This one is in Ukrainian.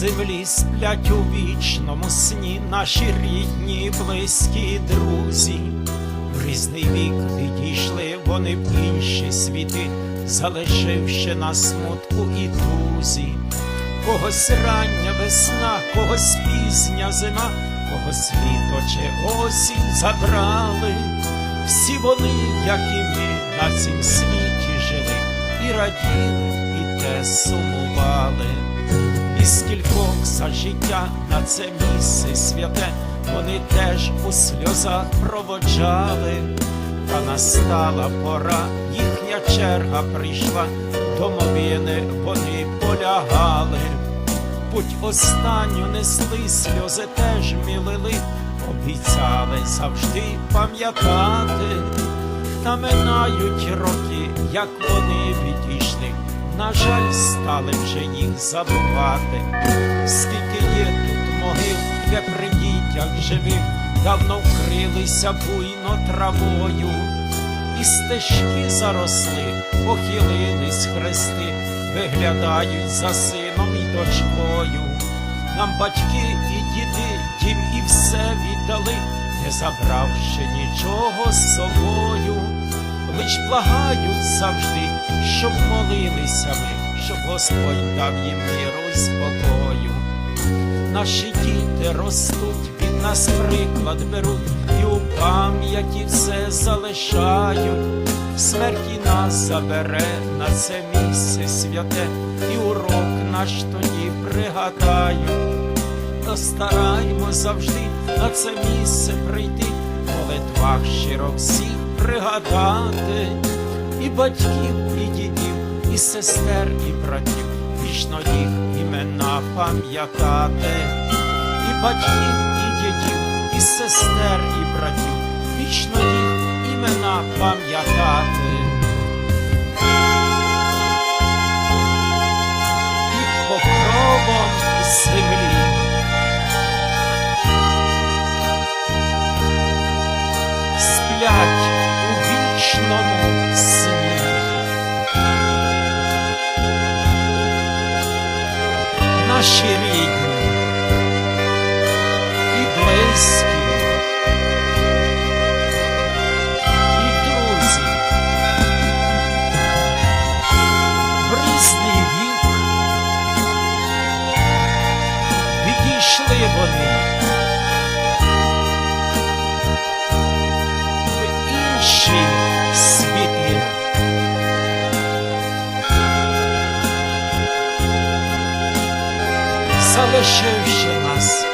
землі сплять у вічному сні наші рідні, близькі друзі. В різний вік відійшли вони в інші світи, залишивши на смутку і тузі. Когось рання весна, когось пізня зима, когось літо чи осінь забрали. Всі вони, як і ми, на цім світі жили, і раділи, і те сумували. Скількох за життя на це місце святе вони теж у сльозах проводжали, та настала пора, їхня черга прийшла, домовини вони полягали. Путь останню несли сльози теж мілили, обіцяли завжди пам'ятати, та минають роки, як вони відійшли. Жаль, стали вже їх забувати. Скільки є тут могил, де при дітях живих, давно вкрилися буйно травою, і стежки заросли, похилились хрести, виглядають за сином і дочкою. Нам батьки і діди дім і все віддали, не забравши нічого з собою лиш благають завжди, щоб молилися ми, щоб Господь дав їм миру й спокою. Наші діти ростуть, від нас приклад беруть, і у пам'яті все залишають. Смерті нас забере на це місце святе, і урок наш тоді пригадають. Та стараймо завжди на це місце прийти, в молитвах щиро всіх пригадати, і батьків, і дідів, і сестер, і братів, вічно їх імена пам'ятати, і батьків, і дідів, і сестер, і братів, вічно їх імена пам'ятати. Під покровом землі. сплять вічному сні. Наші рідні і близькі, вони. Залишивши нас